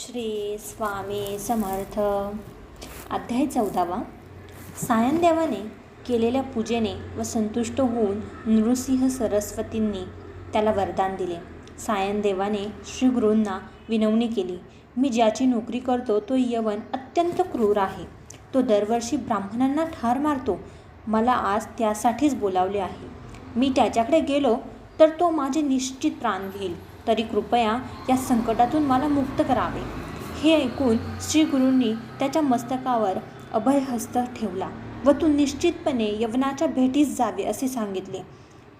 श्री स्वामी समर्थ. अध्याय चौदावा. सायनदेवाने केलेल्या पूजेने व संतुष्ट होऊन नृसिंह सरस्वतींनी त्याला वरदान दिले. सायनदेवाने श्रीगुरूंना विनवणी केली मी ज्याची नोकरी करतो तो यवन अत्यंत क्रूर आहे. तो दरवर्षी ब्राह्मणांना ठार मारतो. मला आज त्यासाठीच बोलावले आहे. मी त्याच्याकडे गेलो तर तो माझे निश्चित प्राण घेईल. तरी कृपया या संकटातून मला मुक्त करावे. हे ऐकून श्री गुरूंनी त्याच्या मस्तकावर अभयहस्त ठेवला व तू निश्चितपणे यवनाच्या भेटीस जावे असे सांगितले.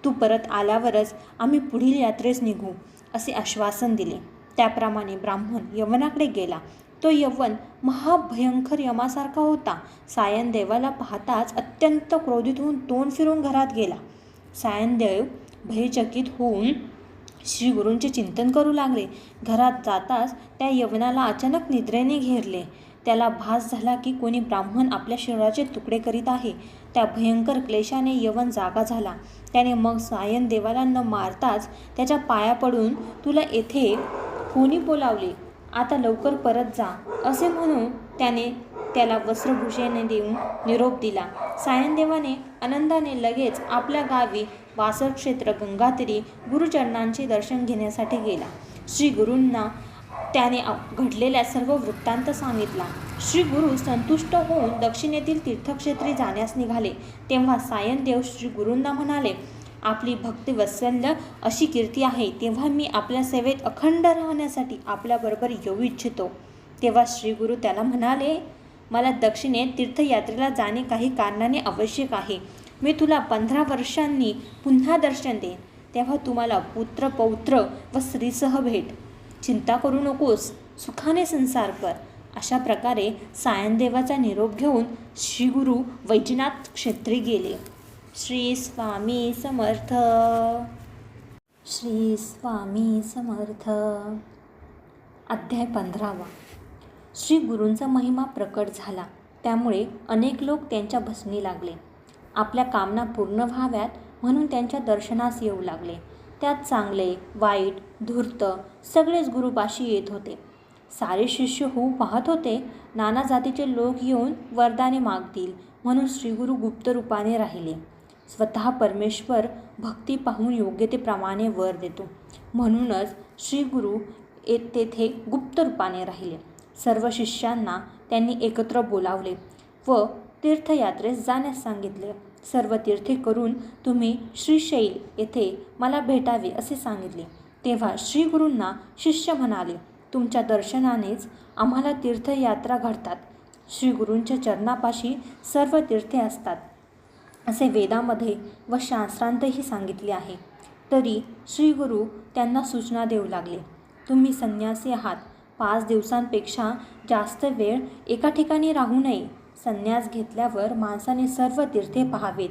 तू परत आल्यावरच आम्ही पुढील यात्रेस निघू असे आश्वासन दिले. त्याप्रमाणे ब्राह्मण यवनाकडे गेला. तो यवन महाभयंकर यमासारखा होता. सायनदेवाला पाहताच अत्यंत क्रोधित होऊन तोंड फिरून घरात गेला. सायनदेव भयचकित होऊन श्री गुरूंचे चिंतन करू लागले. घरात जाताच त्या यवनाला अचानक निद्रेने घेरले. त्याला भास झाला की कोणी ब्राह्मण आपल्या शरीराचे तुकडे करीत आहे. त्या भयंकर क्लेशाने यवन जागा झाला. त्याने मग सायन देवाला न मारताच त्याच्या पाया पडून तुला येथे कोणी बोलावले? आता लवकर परत जा. असे म्हणून त्याने त्याला वस्त्रभूषेने देऊन निरोप दिला. सायनदेवाने आनंदाने लगेच आपल्या गावी वासर क्षेत्र गंगातीरी गुरुचरणांचे दर्शन घेण्यासाठी गेला. श्री गुरूंना त्याने घडलेल्या सर्व वृत्तांत सांगितला. श्री गुरु संतुष्ट होऊन दक्षिणेतील तीर्थक्षेत्री जाण्यास निघाले. तेव्हा सायनदेव श्री गुरूंना म्हणाले आपली भक्ती वत्सल्य अशी कीर्ती आहे. तेव्हा मी आपल्या सेवेत अखंड राहण्यासाठी आपल्याबरोबर येऊ इच्छितो. तेव्हा श्री गुरु त्याला म्हणाले मला दक्षिणेत तीर्थयात्रेला जाणे काही कारणाने आवश्यक आहे. मी तुला पंधरा वर्षांनी पुन्हा दर्शन देईन. तेव्हा तुम्हाला पुत्र पौत्र व स्त्रीसह भेट. चिंता करू नकोस सुखाने संसार कर. अशा प्रकारे सायनदेवाचा निरोप घेऊन श्रीगुरु वैजनाथ क्षेत्री गेले. श्री स्वामी समर्थ. श्री स्वामी समर्थ. अध्याय पंधरावा. श्री गुरूंचा महिमा प्रकट झाला. त्यामुळे अनेक लोक त्यांच्या भसणी लागले. आपल्या कामना पूर्ण व्हाव्यात म्हणून त्यांच्या दर्शनास येऊ लागले. त्यात चांगले वाईट धूर्त सगळेच गुरुपाशी येत होते. सारे शिष्य होऊ पाहत होते नाना जातीचे लोक येऊन वरदाने मागतील म्हणून श्रीगुरु गुप्त रूपाने राहिले. स्वतः परमेश्वर भक्ती पाहून योग्य ते प्रमाणे वर देतो. म्हणूनच श्रीगुरु ए तेथे गुप्त रूपाने राहिले. सर्व शिष्यांना त्यांनी एकत्र बोलावले व तीर्थयात्रेस जाण्यास सांगितले. सर्व तीर्थे करून तुम्ही श्रीशैल येथे मला भेटावे असे सांगितले. तेव्हा श्रीगुरूंना शिष्य म्हणाले तुमच्या दर्शनानेच आम्हाला तीर्थयात्रा घडतात. श्रीगुरूंच्या चरणापाशी सर्व तीर्थे असतात. असे वेदामध्ये व शास्त्रांतही सांगितले आहे. तरी श्रीगुरू त्यांना सूचना देऊ लागले तुम्ही संन्यासी आहात. पाच दिवसांपेक्षा जास्त वेळ एका ठिकाणी राहू नये. संन्यास घेतल्यावर माणसाने सर्व तीर्थे पाहावेत.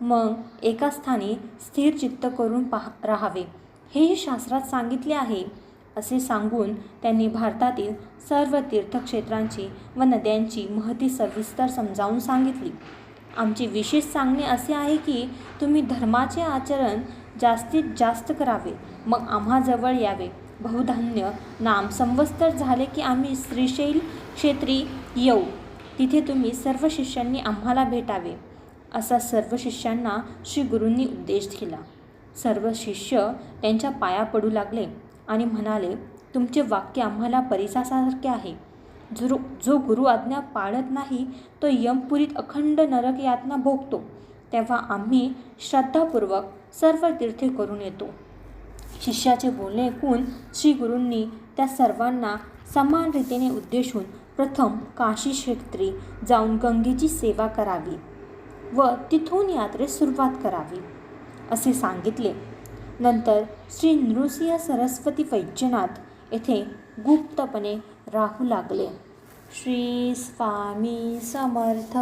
मग एका स्थानी स्थिर चित्त करून पाह राहावे. हेही शास्त्रात सांगितले आहे. असे सांगून त्यांनी भारतातील सर्व तीर्थक्षेत्रांची व नद्यांची महती सविस्तर समजावून सांगितली. आमचे विशेष सांगणे असे आहे की तुम्ही धर्माचे आचरण जास्तीत जास्त करावे. मग आम्हाजवळ यावे. बहुधान्य नाम संवत्सर झाले की आम्ही श्रीशैल क्षेत्री येऊ. तिथे तुम्ही सर्व शिष्यांनी आम्हाला भेटावे असा सर्व शिष्यांना श्री गुरूंनी उपदेश केला सर्व शिष्य त्यांच्या पाया पडू लागले आणि म्हणाले तुमचे वाक्य आम्हाला परिसासारखे आहे. जो जो गुरु आज्ञा पाळत नाही तो यमपुरीत अखंड नरक यातना भोगतो. तेव्हा आम्ही श्रद्धापूर्वक सर्व तीर्थे करून येतो. शिष्याचे बोलणे ऐकून श्री गुरूंनी त्या सर्वांना समान रीतीने उद्देशून प्रथम काशी क्षेत्री जाऊन गंगेची सेवा करावी व तिथून यात्रेस सुरुवात करावी असे सांगितले. नंतर श्री नृसिंह सरस्वती वैद्यनाथ येथे गुप्तपणे राहू लागले. श्री स्वामी समर्थ.